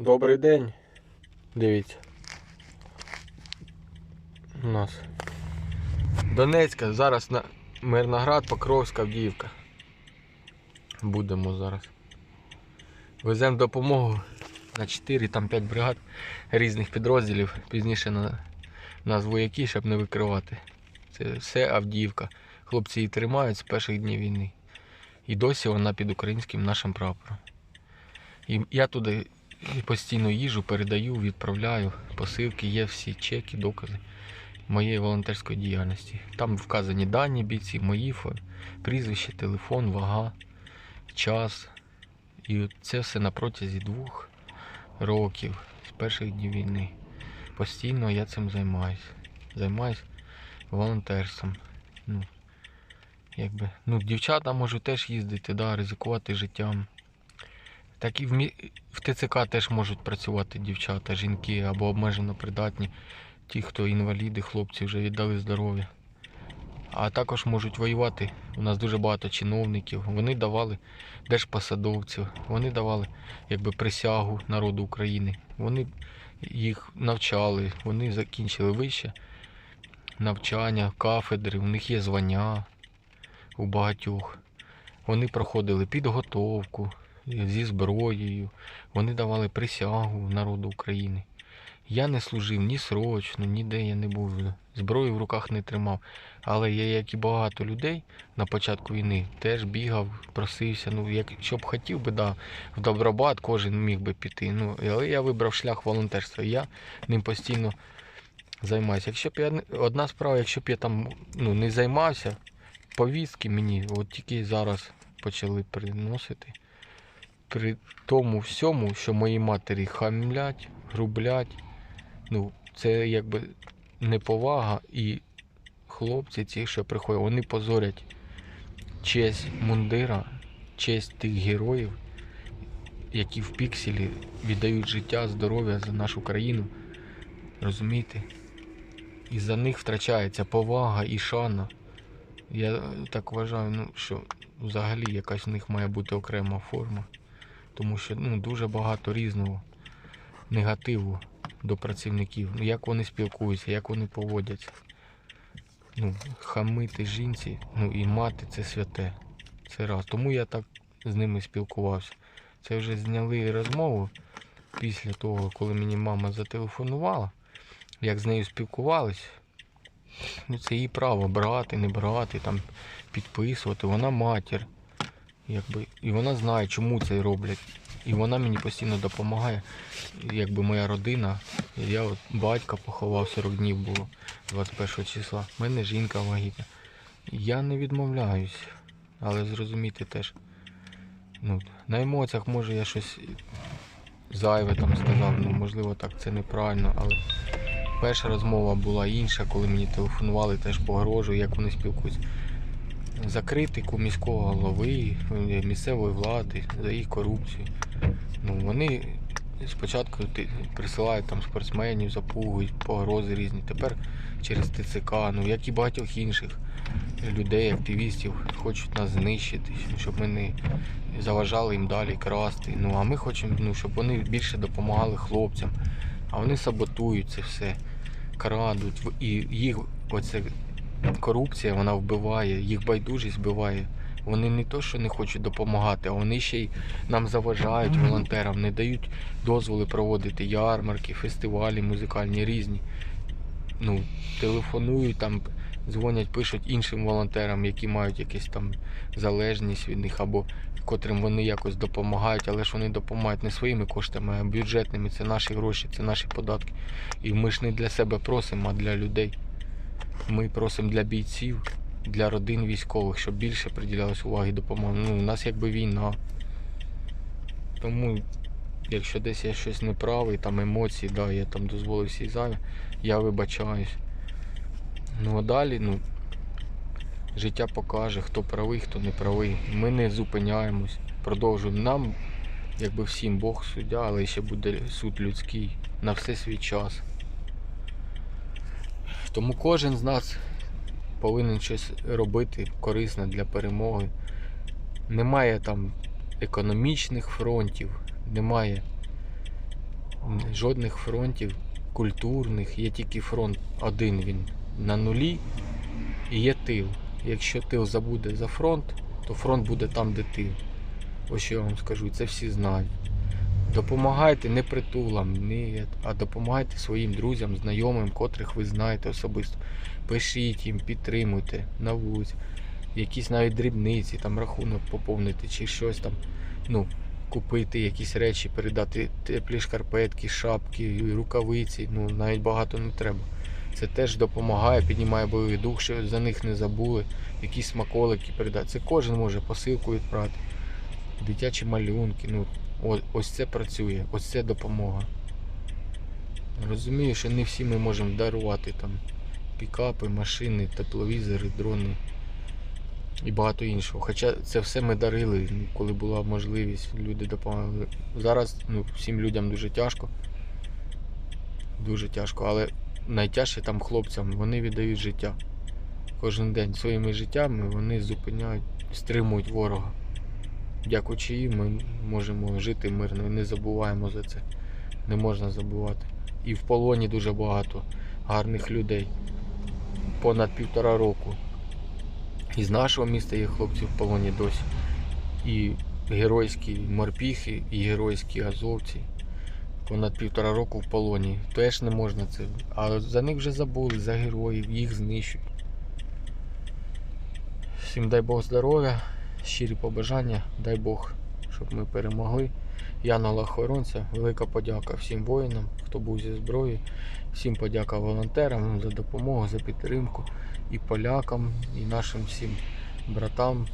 Добрий день. Дивіться. У нас Донецька, зараз на Мирноград, Покровська, Авдіївка. Будемо зараз. Веземо допомогу на 4, там 5 бригад різних підрозділів. Пізніше на, назву які, щоб не викривати. Це все Авдіївка. Хлопці її тримають з перших днів війни. І досі вона під українським нашим прапором. І я туди постійно їжу, передаю, відправляю. Посилки, є всі чеки, докази моєї волонтерської діяльності. Там вказані дані бійці, мої прізвище, телефон, вага, час. І це все на протязі двох років з перших днів війни. Постійно я цим займаюся. Займаюсь волонтерством. Ну, якби, ну, дівчата можуть теж їздити, да, ризикувати життям. Так і в, в ТЦК теж можуть працювати дівчата, жінки або обмежено придатні, ті, хто інваліди, хлопці вже віддали здоров'я. А також можуть воювати. У нас дуже багато чиновників. Вони давали держпосадовців, вони давали якби присягу народу України. Вони їх навчали, вони закінчили вище навчання, кафедри, у них є звання у багатьох. Вони проходили підготовку зі зброєю, вони давали присягу народу України. Я не служив ні срочно, ніде я не був. Зброю в руках не тримав. Але я, як і багато людей на початку війни, теж бігав, просився. Ну, якщо б хотів би, да, в Добробат кожен міг би піти. Ну, але я вибрав шлях волонтерства. Я ним постійно займаюся. Якщо б я одна справа, якщо б я там ну, не займався, повістки мені от тільки зараз почали приносити. При тому всьому, що мої матері хамлять, грублять, ну, це якби неповага і хлопці ці, що приходять, вони позорять честь мундира, честь тих героїв, які в пікселі віддають життя, здоров'я за нашу країну. Розумієте? І за них втрачається повага і шана. Я так вважаю, ну, що взагалі якась в них має бути окрема форма. Тому що ну, дуже багато різного негативу до працівників. Ну, як вони спілкуються, як вони поводяться. Ну, хамити жінці, ну і мати це святе. Це раз. Тому я так з ними спілкувався. Це вже зняли розмову після того, коли мені мама зателефонувала, як з нею спілкувались. Ну, це її право брати, не брати, там, підписувати. Вона матір. Якби, і вона знає, чому це роблять. І вона мені постійно допомагає, якби моя родина. Я от батька поховав 40 днів було 21 числа. У мене жінка вагітна. Я не відмовляюсь, але зрозуміти теж. Ну, на емоціях може я щось зайве там сказав, ну можливо так це неправильно, але перша розмова була інша, коли мені телефонували, теж погрожую, як вони спілкуються за критику міського голови, е, місцевої влади, за їх корупцію. Ну, вони спочатку присилають там спортсменів, запугують, погрози різні. Тепер через ТЦК, ну як і багатьох інших людей, активістів, хочуть нас знищити, щоб ми не заважали їм далі красти. Ну а ми хочемо, ну, щоб вони більше допомагали хлопцям. А вони саботують це все, крадуть. І їх оце корупція вона вбиває, їх байдужість вбиває. Вони не то, що не хочуть допомагати, а вони ще й нам заважають волонтерам, не дають дозволи проводити ярмарки, фестивалі музикальні різні. Ну, телефонують там, дзвонять, пишуть іншим волонтерам, які мають якусь там залежність від них, або котрим вони якось допомагають, але ж вони допомагають не своїми коштами, а бюджетними. Це наші гроші, це наші податки. І ми ж не для себе просимо, а для людей. Ми просимо для бійців, для родин військових, щоб більше приділялось уваги допомоги. Ну, у нас якби війна. Тому, якщо десь я щось не правий, там емоції, да, я там дозволив всі зайве, я вибачаюсь. Ну а далі, ну, життя покаже, хто правий, хто не правий. Ми не зупиняємось, продовжуємо. Нам, якби всім Бог суддя, але ще буде суд людський на все свій час. Тому кожен з нас повинен щось робити корисне для перемоги. Немає там економічних фронтів, немає Жодних фронтів культурних, є тільки фронт один він на нулі і є тил. Якщо тил забуде за фронт, то фронт буде там, де тил. Ось що я вам скажу, це всі знають. Допомагайте не притулам, не, а допомагайте своїм друзям, знайомим, котрих ви знаєте особисто. Пишіть їм, підтримуйте на вулиці. Якісь навіть дрібниці, там рахунок поповнити чи щось там. Ну, купити якісь речі, передати теплі шкарпетки, шапки, рукавиці. Ну, навіть багато не треба. Це теж допомагає, піднімає бойовий дух, що за них не забули. Якісь смаколики передати. Це кожен може посилку відправити. Дитячі малюнки. Ну, о- ось це працює, ось це допомога. Розумію, що не всі ми можемо дарувати там пікапи, машини, тепловізори, дрони і багато іншого. Хоча це все ми дарили, коли була можливість, люди допомагали. Зараз ну, всім людям дуже тяжко. Дуже тяжко, але найтяжче там хлопцям, вони віддають життя. Кожен день своїми життями вони зупиняють, стримують ворога. Дякуючи їм, ми можемо жити мирно і не забуваємо за це. Не можна забувати. І в полоні дуже багато гарних людей. Понад півтора року. Із нашого міста є хлопці в полоні досі. І геройські морпіхи, і геройські азовці. Понад півтора року в полоні. Теж не можна це. А за них вже забули, за героїв, їх знищують. Всім дай Бог здоров'я, щирі побажання, дай Бог, щоб ми перемогли. Яна Хоронця, велика подяка всім воїнам, хто був зі зброєю. Всім подяка волонтерам за допомогу, за підтримку і полякам, і нашим всім братам,